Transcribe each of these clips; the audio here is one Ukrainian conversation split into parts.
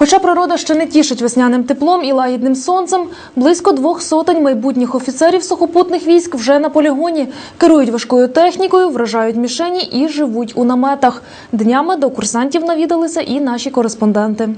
Хоча природа ще не тішить весняним теплом і лагідним сонцем, близько двох сотень майбутніх офіцерів сухопутних військ вже на полігоні керують важкою технікою, вражають мішені і живуть у наметах. Днями до курсантів навідалися і наші кореспонденти.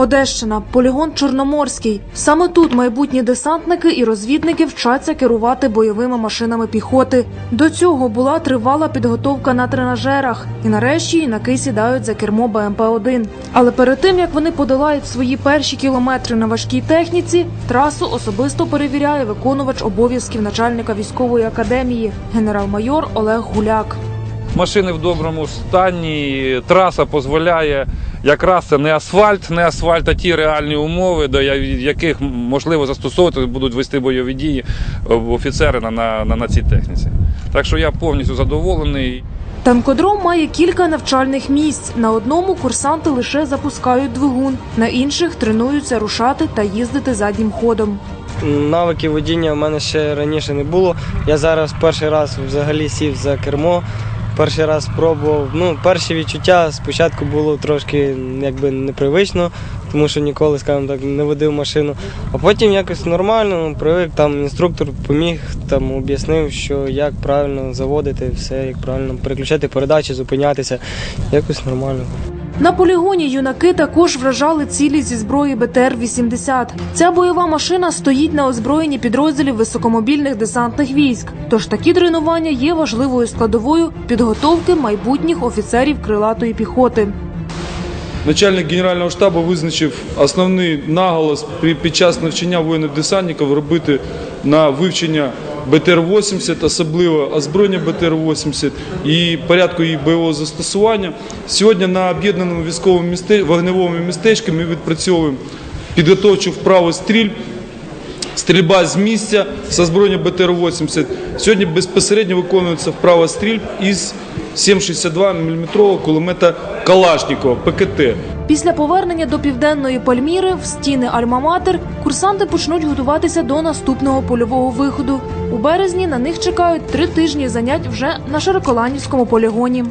Одещина, полігон Чорноморський. Саме тут майбутні десантники і розвідники вчаться керувати бойовими машинами піхоти. До цього була тривала підготовка на тренажерах, і нарешті юнаки сідають за кермо БМП-1. Але перед тим як вони подолають свої перші кілометри на важкій техніці, трасу особисто перевіряє виконувач обов'язків начальника військової академії генерал-майор Олег Гуляк. Машини в доброму стані, траса дозволяє. Якраз це не асфальт, не асфальт, а ті реальні умови, до яких можливо застосовувати будуть вести бойові дії е, офіцери на, на, на, на цій техніці. Так що я повністю задоволений. Танкодром має кілька навчальних місць. На одному курсанти лише запускають двигун, на інших тренуються рушати та їздити заднім ходом. Навиків водіння в мене ще раніше не було. Я зараз перший раз взагалі сів за кермо. Перший раз спробував. Ну, перші відчуття спочатку було трошки якби непривично, тому що ніколи, скажімо так, не водив машину. А потім якось нормально, ну, привик, там інструктор поміг, там об'яснив, що як правильно заводити, все, як правильно переключати передачі, зупинятися. Якось нормально. На полігоні юнаки також вражали цілі зі зброї БТР-80. Ця бойова машина стоїть на озброєнні підрозділів високомобільних десантних військ. Тож такі тренування є важливою складовою підготовки майбутніх офіцерів крилатої піхоти. Начальник Генерального штабу визначив основний наголос під час навчання воїнів десантників робити на вивчення БТР-80, особливо озброєння БТР-80 і порядку її бойового застосування. Сьогодні на об'єднаному військовому місте... вогневому містечку ми відпрацьовуємо підготовчу вправу стрільб, стрільба з місця з озброєння БТР-80. Сьогодні безпосередньо виконується вправа стрільб із 7,62 мм кулемета Калашникова ПКТ. Після повернення до південної Пальміри в стіни Альма-Матер курсанти почнуть готуватися до наступного польового виходу. У березні на них чекають три тижні занять вже на Широколанівському полігоні.